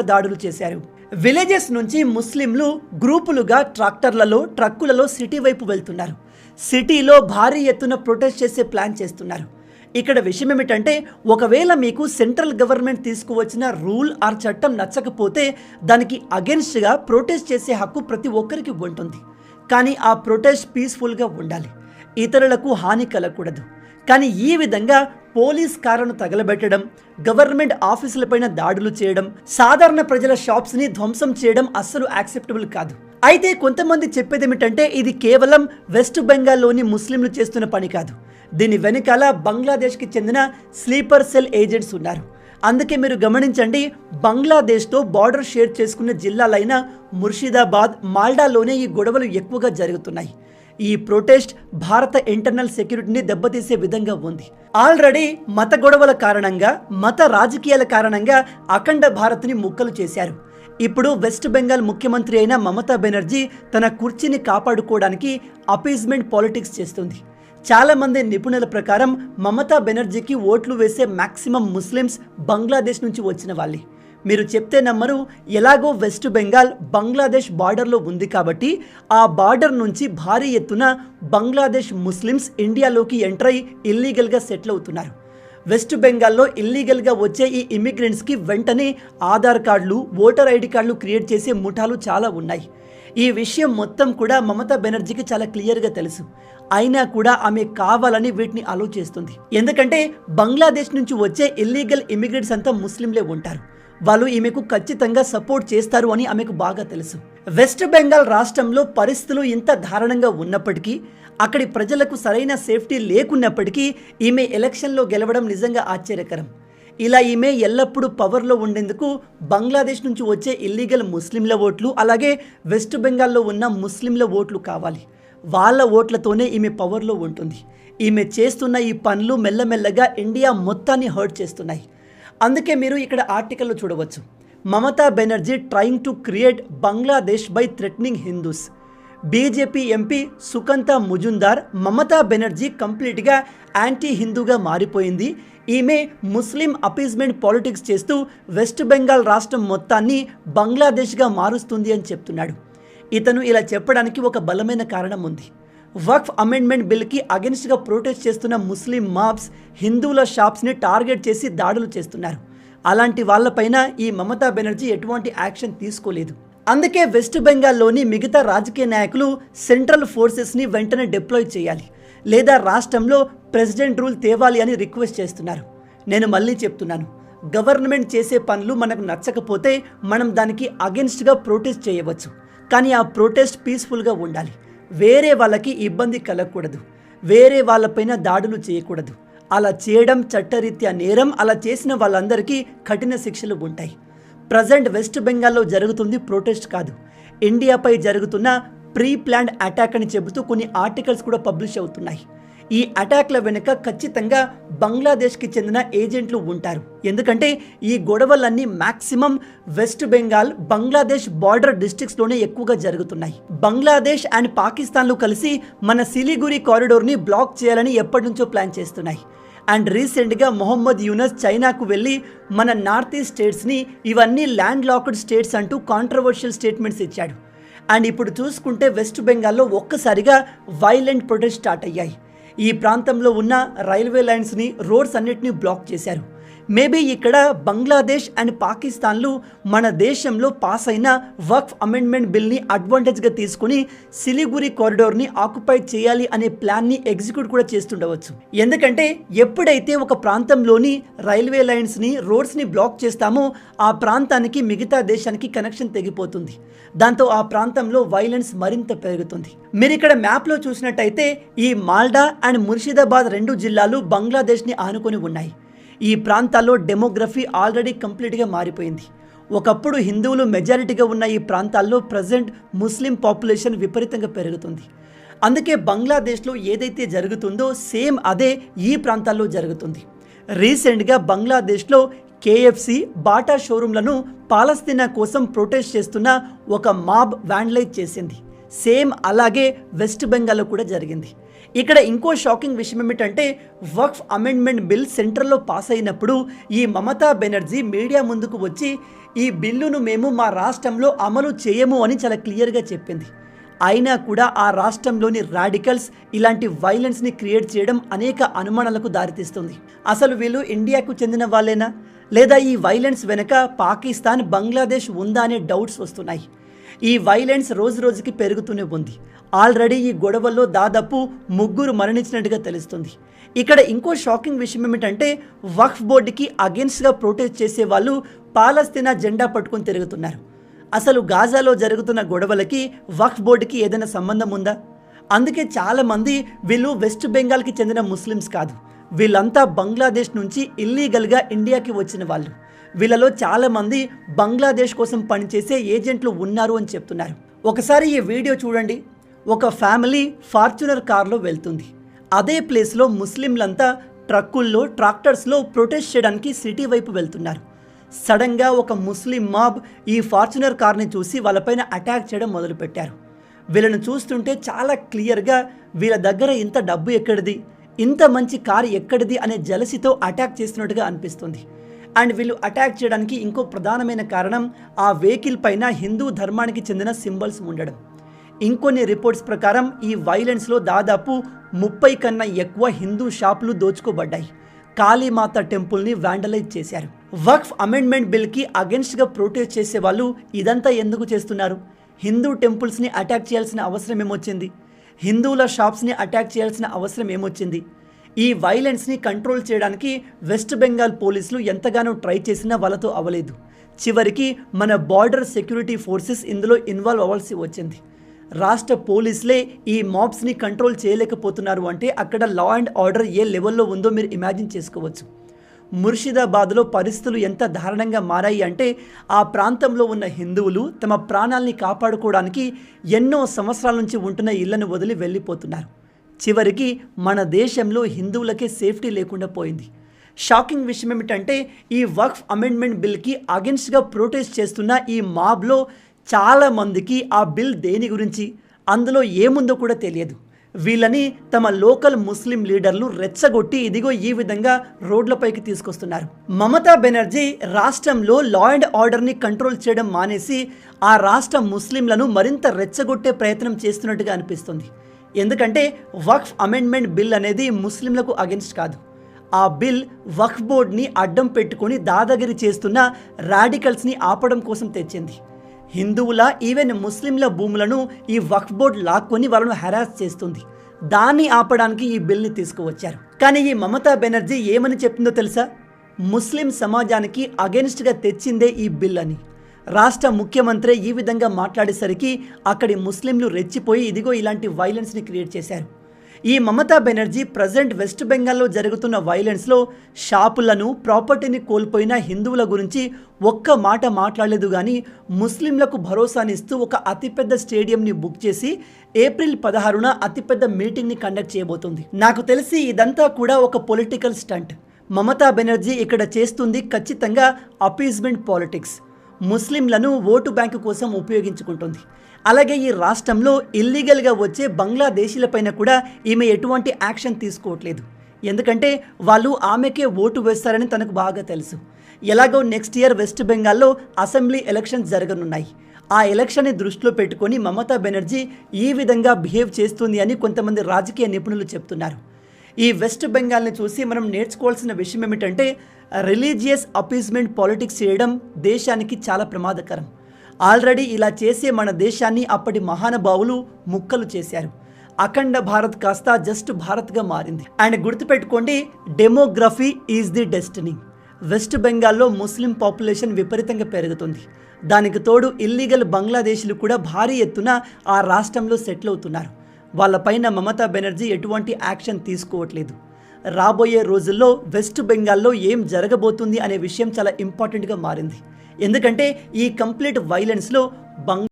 దాడులు చేశారు. విలేజెస్ నుంచి ముస్లింలు గ్రూపులుగా ట్రాక్టర్లలో ట్రక్కులలో సిటీ వైపు వెళ్తున్నారు. సిటీలో భారీ ఎత్తున ప్రొటెస్ట్ చేసే ప్లాన్ చేస్తున్నారు. ఇక్కడ విషయం ఏమిటంటే ఒకవేళ మీకు సెంట్రల్ గవర్నమెంట్ తీసుకువచ్చిన రూల్ ఆర్ చట్టం నచ్చకపోతే దానికి అగెన్స్ట్గా ప్రొటెస్ట్ చేసే హక్కు ప్రతి ఒక్కరికి ఉంటుంది. కానీ ఆ ప్రొటెస్ట్ పీస్ఫుల్గా ఉండాలి. ఇతరులకు హాని కలగకూడదు. కానీ ఈ విధంగా పోలీస్ కారును తగలబెట్టడం గవర్నమెంట్ ఆఫీసులపైన దాడులు చేయడం సాధారణ ప్రజల షాప్స్ని ధ్వంసం చేయడం అస్సలు యాక్సెప్టబుల్ కాదు. అయితే కొంతమంది చెప్పేది ఏమిటంటే ఇది కేవలం వెస్ట్ బెంగాల్లోని ముస్లింలు చేస్తున్న పని కాదు. దీని వెనకాల బంగ్లాదేశ్కి చెందిన స్లీపర్ సెల్ ఏజెంట్స్ ఉన్నారు. అందుకే మీరు గమనించండి బంగ్లాదేశ్తో బార్డర్ షేర్ చేసుకున్న జిల్లాలైన ముర్షిదాబాద్ మాల్డాలోనే ఈ గొడవలు ఎక్కువగా జరుగుతున్నాయి. ఈ ప్రొటెస్ట్ భారత ఇంటర్నల్ సెక్యూరిటీని దెబ్బతీసే విధంగా ఉంది. ఆల్రెడీ మత గొడవల కారణంగా మత రాజకీయాల కారణంగా అఖండ భారత్ని ముక్కలు చేశారు. ఇప్పుడు వెస్ట్ బెంగాల్ ముఖ్యమంత్రి అయిన మమతా బెనర్జీ తన కుర్చీని కాపాడుకోవడానికి అపీజ్మెంట్ పాలిటిక్స్ చేస్తుంది. చాలామంది నిపుణుల ప్రకారం మమతా బెనర్జీకి ఓట్లు వేసే మాక్సిమం ముస్లిమ్స్ బంగ్లాదేశ్ నుంచి వచ్చిన వాళ్ళే. మీరు చెప్తే నమ్మరు. ఎలాగో వెస్ట్ బెంగాల్ బంగ్లాదేశ్ బార్డర్లో ఉంది కాబట్టి ఆ బార్డర్ నుంచి భారీ ఎత్తున బంగ్లాదేశ్ ముస్లిమ్స్ ఇండియాలోకి ఎంటర్ అయి ఇల్లీగల్గా సెటిల్ అవుతున్నారు. వెస్ట్ బెంగాల్లో ఇల్లీగల్గా వచ్చే ఈ ఇమిగ్రెంట్స్కి వెంటనే ఆధార్ కార్డులు ఓటర్ ఐడి కార్డులు క్రియేట్ చేసే ముఠాలు చాలా ఉన్నాయి. ఈ విషయం మొత్తం కూడా మమతా బెనర్జీకి చాలా క్లియర్గా తెలుసు. అయినా కూడా ఆమె కావాలని వీటిని అలో చేస్తుంది. ఎందుకంటే బంగ్లాదేశ్ నుంచి వచ్చే ఇల్లీగల్ ఇమిగ్రెంట్స్ అంతా ముస్లింలే ఉంటారు. వాళ్ళు ఈమెకు ఖచ్చితంగా సపోర్ట్ చేస్తారు అని ఆమెకు బాగా తెలుసు. వెస్ట్ బెంగాల్ రాష్ట్రంలో పరిస్థితులు ఇంత దారుణంగా ఉన్నప్పటికీ అక్కడి ప్రజలకు సరైన సేఫ్టీ లేకున్నప్పటికీ ఈమె ఎలక్షన్లో గెలవడం నిజంగా ఆశ్చర్యకరం. ఇలా ఈమె ఎల్లప్పుడూ పవర్లో ఉండేందుకు బంగ్లాదేశ్ నుంచి వచ్చే ఇల్లీగల్ ముస్లింల ఓట్లు అలాగే వెస్ట్ బెంగాల్లో ఉన్న ముస్లింల ఓట్లు కావాలి. వాళ్ళ ఓట్లతోనే ఈమె పవర్లో ఉంటుంది. ఈమె చేస్తున్న ఈ పనులు మెల్లమెల్లగా ఇండియా మొత్తాన్ని హర్ట్ చేస్తున్నాయి. అందుకే మీరు ఇక్కడ ఆర్టికల్లో చూడవచ్చు. Mamata Banerjee trying to create Bangladesh by threatening Hindus. BJP MP Sukanta Majumdar Mamata Banerjee కంప్లీట్గా యాంటీ హిందూగా మారిపోయింది. ఈమె ముస్లిం అపీజ్మెంట్ పాలిటిక్స్ చేస్తూ వెస్ట్ బెంగాల్ రాష్ట్రం మొత్తాన్ని బంగ్లాదేశ్గా మారుస్తుంది అని చెప్తున్నాడు. ఇతను ఇలా చెప్పడానికి ఒక బలమైన కారణం ఉంది. వక్ఫ్ అమెండ్మెంట్ బిల్కి అగెన్స్ట్గా ప్రొటెస్ట్ చేస్తున్న ముస్లిం మాబ్స్ హిందువుల షాప్స్ని టార్గెట్ చేసి దాడులు చేస్తున్నారు. అలాంటి వాళ్ళపైన ఈ మమతా బెనర్జీ ఎటువంటి యాక్షన్ తీసుకోలేదు. అందుకే వెస్ట్ బెంగాల్లోని మిగతా రాజకీయ నాయకులు సెంట్రల్ ఫోర్సెస్ని వెంటనే డిప్లాయ్ చేయాలి లేదా రాష్ట్రంలో ప్రెసిడెంట్ రూల్ తేవాలి అని రిక్వెస్ట్ చేస్తున్నారు. నేను మళ్ళీ చెప్తున్నాను గవర్నమెంట్ చేసే పనులు మనకు నచ్చకపోతే మనం దానికి అగెన్స్ట్గా ప్రొటెస్ట్ చేయవచ్చు. కానీ ఆ ప్రొటెస్ట్ పీస్ఫుల్గా ఉండాలి. వేరే వాళ్ళకి ఇబ్బంది కలగకూడదు. వేరే వాళ్ళపైన దాడులు చేయకూడదు. అలా చేయడం చట్టరీత్యా నేరం అలా చేసిన వాళ్ళందరికీ కఠిన శిక్షలు ఉంటాయి. ప్రజెంట్ వెస్ట్ బెంగాల్లో జరుగుతుంది ప్రొటెస్ట్ కాదు. ఇండియాపై జరుగుతున్న ప్రీ ప్లాన్డ్ అటాక్ అని చెబుతూ కొన్ని ఆర్టికల్స్ కూడా పబ్లిష్ అవుతున్నాయి. ఈ అటాక్ల వెనుక ఖచ్చితంగా బంగ్లాదేశ్కి చెందిన ఏజెంట్లు ఉంటారు. ఎందుకంటే ఈ గొడవలన్నీ మ్యాక్సిమం వెస్ట్ బెంగాల్ బంగ్లాదేశ్ బార్డర్ డిస్ట్రిక్ట్స్లోనే ఎక్కువగా జరుగుతున్నాయి. బంగ్లాదేశ్ అండ్ పాకిస్తాన్లు కలిసి మన సిలిగురి కారిడోర్ని బ్లాక్ చేయాలని ఎప్పటి నుంచో ప్లాన్ చేస్తున్నాయి. అండ్ రీసెంట్గా మొహమ్మద్ యూనస్ చైనాకు వెళ్ళి మన నార్త్ ఈస్ట్ స్టేట్స్ని ఇవన్నీ ల్యాండ్ లాక్డ్ స్టేట్స్ అంటూ కాంట్రవర్షియల్ స్టేట్మెంట్స్ ఇచ్చాడు. అండ్ ఇప్పుడు చూసుకుంటే వెస్ట్ బెంగాల్లో ఒక్కసారిగా వైలెంట్ ప్రొటెస్ట్ స్టార్ట్ అయ్యాయి. ఈ ప్రాంతంలో ఉన్న రైల్వే లైన్స్ని రోడ్స్ అన్నిటిని బ్లాక్ చేశారు. మేబీ ఇక్కడ బంగ్లాదేశ్ అండ్ పాకిస్తాన్లు మన దేశంలో పాస్ అయిన వక్ఫ్ అమెండ్మెంట్ బిల్ని అడ్వాంటేజ్గా తీసుకుని సిలిగురి కారిడోర్ని ఆక్యుపై చేయాలి అనే ప్లాన్ని ఎగ్జిక్యూట్ కూడా చేస్తుండవచ్చు. ఎందుకంటే ఎప్పుడైతే ఒక ప్రాంతంలోని రైల్వే లైన్స్ని రోడ్స్ని బ్లాక్ చేస్తామో ఆ ప్రాంతానికి మిగతా దేశానికి కనెక్షన్ తెగిపోతుంది. దాంతో ఆ ప్రాంతంలో వైలెన్స్ మరింత పెరుగుతుంది. మీరు ఇక్కడ మ్యాప్లో చూసినట్టయితే ఈ మాల్డా అండ్ ముర్షిదాబాద్ రెండు జిల్లాలు బంగ్లాదేశ్ని ఆనుకొని ఉన్నాయి. ఈ ప్రాంతాల్లో డెమోగ్రఫీ ఆల్రెడీ కంప్లీట్గా మారిపోయింది. ఒకప్పుడు హిందువులు మెజారిటీగా ఉన్న ఈ ప్రాంతాల్లో ప్రజెంట్ ముస్లిం పాపులేషన్ విపరీతంగా పెరుగుతుంది. అందుకే బంగ్లాదేశ్లో ఏదైతే జరుగుతుందో సేమ్ అదే ఈ ప్రాంతాల్లో జరుగుతుంది. రీసెంట్గా బంగ్లాదేశ్లో కేఎఫ్సి బాటా షోరూంలను పాలస్తీనా కోసం ప్రొటెస్ట్ చేస్తున్న ఒక మాబ్ వ్యాండలైజ్ చేసింది. సేమ్ అలాగే వెస్ట్ బెంగాల్లో కూడా జరిగింది. ఇక్కడ ఇంకో షాకింగ్ విషయం ఏమిటంటే వక్ఫ్ అమెండ్మెంట్ బిల్ సెంట్రల్లో పాస్ అయినప్పుడు ఈ మమతా బెనర్జీ మీడియా ముందుకు వచ్చి ఈ బిల్లును మేము మా రాష్ట్రంలో అమలు చేయము అని చాలా క్లియర్గా చెప్పింది. అయినా కూడా ఆ రాష్ట్రంలోని రాడికల్స్ ఇలాంటి వైలెన్స్ని క్రియేట్ చేయడం అనేక అనుమానాలకు దారితీస్తుంది. అసలు వీళ్ళు ఇండియాకు చెందిన వాళ్ళేనా? లేదా ఈ వైలెన్స్ వెనుక పాకిస్తాన్ బంగ్లాదేశ్ ఉందా అనే డౌట్స్ వస్తున్నాయి. ఈ వైలెన్స్ రోజు రోజుకి పెరుగుతూనే ఉంది. ఆల్రెడీ ఈ గొడవల్లో దాదాపు ముగ్గురు మరణించినట్టుగా తెలుస్తుంది. ఇక్కడ ఇంకో షాకింగ్ విషయం ఏమిటంటే వక్ఫ్ బోర్డుకి అగేన్స్ట్గా ప్రొటెస్ట్ చేసే వాళ్ళు పాలస్తీనా జెండా పట్టుకొని తిరుగుతున్నారు. అసలు గాజాలో జరుగుతున్న గొడవలకి వక్ఫ్ బోర్డుకి ఏదైనా సంబంధం ఉందా? అందుకే చాలామంది వీళ్ళు వెస్ట్ బెంగాల్కి చెందిన ముస్లిమ్స్ కాదు. వీళ్ళంతా బంగ్లాదేశ్ నుంచి ఇల్లీగల్గా ఇండియాకి వచ్చిన వాళ్ళు. వీళ్ళలో చాలామంది బంగ్లాదేశ్ కోసం పనిచేసే ఏజెంట్లు ఉన్నారు అని చెప్తున్నారు. ఒకసారి ఈ వీడియో చూడండి. ఒక ఫ్యామిలీ ఫార్చునర్ కార్లో వెళ్తుంది. అదే ప్లేస్లో ముస్లింలంతా ట్రక్కుల్లో ట్రాక్టర్స్లో ప్రొటెస్ట్ చేయడానికి సిటీ వైపు వెళ్తున్నారు. సడన్గా ఒక ముస్లిం మాబ్ ఈ ఫార్చునర్ కార్ని చూసి వాళ్ళపైన అటాక్ చేయడం మొదలుపెట్టారు. వీళ్ళను చూస్తుంటే చాలా క్లియర్గా వీళ్ళ దగ్గర ఇంత డబ్బు ఎక్కడిది? ఇంత మంచి కారు ఎక్కడిది? అనే జలసితో అటాక్ చేస్తున్నట్టుగా అనిపిస్తుంది. అండ్ వీళ్ళు అటాక్ చేయడానికి ఇంకో ప్రధానమైన కారణం ఆ వెహికల్ పైన హిందూ ధర్మానికి చెందిన సింబల్స్ ఉండడం. ఇంకొన్ని రిపోర్ట్స్ ప్రకారం ఈ వైలెన్స్లో దాదాపు ముప్పై కన్నా ఎక్కువ హిందూ షాపులు దోచుకోబడ్డాయి. కాళీమాత టెంపుల్ని వ్యాండలైజ్ చేశారు. వక్ఫ్ అమెండ్మెంట్ బిల్కి అగెన్స్ట్గా ప్రొటెస్ట్ చేసే వాళ్ళు ఇదంతా ఎందుకు చేస్తున్నారు? హిందూ టెంపుల్స్ని అటాక్ చేయాల్సిన అవసరం ఏమొచ్చింది? హిందువుల షాప్స్ని అటాక్ చేయాల్సిన అవసరం ఏమొచ్చింది? ఈ వైలెన్స్ని కంట్రోల్ చేయడానికి వెస్ట్ బెంగాల్ పోలీసులు ఎంతగానో ట్రై చేసినా వాళ్ళతో అవ్వలేదు. చివరికి మన బార్డర్ సెక్యూరిటీ ఫోర్సెస్ ఇందులో ఇన్వాల్వ్ అవ్వాల్సి వచ్చింది. రాష్ట్ర పోలీసులే ఈ మాబ్స్ని కంట్రోల్ చేయలేకపోతున్నారు అంటే అక్కడ లా అండ్ ఆర్డర్ ఏ లెవెల్లో ఉందో మీరు ఇమాజిన్ చేసుకోవచ్చు. ముర్షిదాబాద్లో పరిస్థితులు ఎంత దారుణంగా మారాయి అంటే ఆ ప్రాంతంలో ఉన్న హిందువులు తమ ప్రాణాల్ని కాపాడుకోవడానికి ఎన్నో సంవత్సరాల నుంచి ఉంటున్న ఇళ్ళను వదిలి వెళ్ళిపోతున్నారు. చివరికి మన దేశంలో హిందువులకే సేఫ్టీ లేకుండా పోయింది. షాకింగ్ విషయం ఏమిటంటే ఈ వక్ఫ్ అమెండ్మెంట్ బిల్కి అగెన్స్ట్గా ప్రొటెస్ట్ చేస్తున్న ఈ మాబ్లో చాలామందికి ఆ బిల్ దేని గురించి? అందులో ఏముందో కూడా తెలియదు. వీళ్ళని తమ లోకల్ ముస్లిం లీడర్లు రెచ్చగొట్టి ఇదిగో ఈ విధంగా రోడ్లపైకి తీసుకొస్తున్నారు. మమతా బెనర్జీ రాష్ట్రంలో లా అండ్ ఆర్డర్ని కంట్రోల్ చేయడం మానేసి ఆ రాష్ట్ర ముస్లింలను మరింత రెచ్చగొట్టే ప్రయత్నం చేస్తున్నట్టుగా అనిపిస్తుంది. ఎందుకంటే వక్ఫ్ అమెండ్మెంట్ బిల్ అనేది ముస్లింలకు అగెన్స్ట్ కాదు. ఆ బిల్ వక్ఫ్ బోర్డ్ని అడ్డం పెట్టుకొని దాదాగిరి చేస్తున్న రాడికల్స్ని ఆపడం కోసం తెచ్చింది. హిందువుల ఈవెన్ ముస్లింల భూములను ఈ వక్ఫ్ బోర్డ్ లాక్కొని వాళ్ళను హెరాస్ చేస్తుంది. దాన్ని ఆపడానికి ఈ బిల్ని తీసుకువచ్చారు. కానీ ఈ మమతా బెనర్జీ ఏమని చెప్పిందో తెలుసా? ముస్లిం సమాజానికి అగెన్స్ట్గా తెచ్చిందే ఈ బిల్ అని. రాష్ట్ర ముఖ్యమంత్రి ఈ విధంగా మాట్లాడేసరికి అక్కడి ముస్లింలు రెచ్చిపోయి ఇదిగో ఇలాంటి వైలెన్స్ని క్రియేట్ చేశారు. ఈ మమతా బెనర్జీ ప్రజెంట్ వెస్ట్ బెంగాల్లో జరుగుతున్న వైలెన్స్లో షాపులను ప్రాపర్టీని కోల్పోయిన హిందువుల గురించి ఒక్క మాట మాట్లాడలేదు కానీ ముస్లింలకు భరోసానిస్తూ ఒక అతిపెద్ద స్టేడియంని బుక్ చేసి ఏప్రిల్ పదహారున అతిపెద్ద మీటింగ్ని కండక్ట్ చేయబోతుంది. నాకు తెలిసి ఇదంతా కూడా ఒక పొలిటికల్ స్టంట్ మమతా బెనర్జీ ఇక్కడ చేస్తుంది ఖచ్చితంగా అపీజ్మెంట్ పాలిటిక్స్ ముస్లింలను ఓటు బ్యాంకు కోసం ఉపయోగించుకుంటుంది. అలాగే ఈ రాష్ట్రంలో ఇల్లీగల్గా వచ్చే బంగ్లాదేశీలపైన కూడా ఈమె ఎటువంటి యాక్షన్ తీసుకోవట్లేదు. ఎందుకంటే వాళ్ళు ఆమెకే ఓటు వేస్తారని తనకు బాగా తెలుసు. ఎలాగో నెక్స్ట్ ఇయర్ వెస్ట్ బెంగాల్లో అసెంబ్లీ ఎలక్షన్స్ జరగనున్నాయి. ఆ ఎలక్షన్ని దృష్టిలో పెట్టుకొని మమతా బెనర్జీ ఈ విధంగా బిహేవ్ చేస్తుంది అని కొంతమంది రాజకీయ నిపుణులు చెప్తున్నారు. ఈ వెస్ట్ బెంగాల్ని చూసి మనం నేర్చుకోవాల్సిన విషయం ఏమిటంటే రిలీజియస్ అపీస్మెంట్ పాలిటిక్స్ చేయడం దేశానికి చాలా ప్రమాదకరం. ఆల్రెడీ ఇలా చేసే మన దేశాన్ని అప్పటి మహానుభావులు ముక్కలు చేశారు. అఖండ భారత్ కాస్త జస్ట్ భారత్గా మారింది. అండ్ గుర్తుపెట్టుకోండి demography is the destiny. West బెంగాల్లో ముస్లిం పాపులేషన్ విపరీతంగా పెరుగుతుంది. దానికి తోడు ఇల్లీగల్ బంగ్లాదేశీలు కూడా భారీ ఎత్తున ఆ రాష్ట్రంలో సెటిల్ అవుతున్నారు. వాళ్ళపైన మమతా బెనర్జీ ఎటువంటి యాక్షన్ తీసుకోవట్లేదు. రాబోయే రోజుల్లో వెస్ట్ బెంగాల్లో ఏం జరగబోతుంది అనే విషయం చాలా ఇంపార్టెంట్గా మారింది. ఎందుకంటే ఈ కంప్లీట్ వైలెన్స్లో బంగ్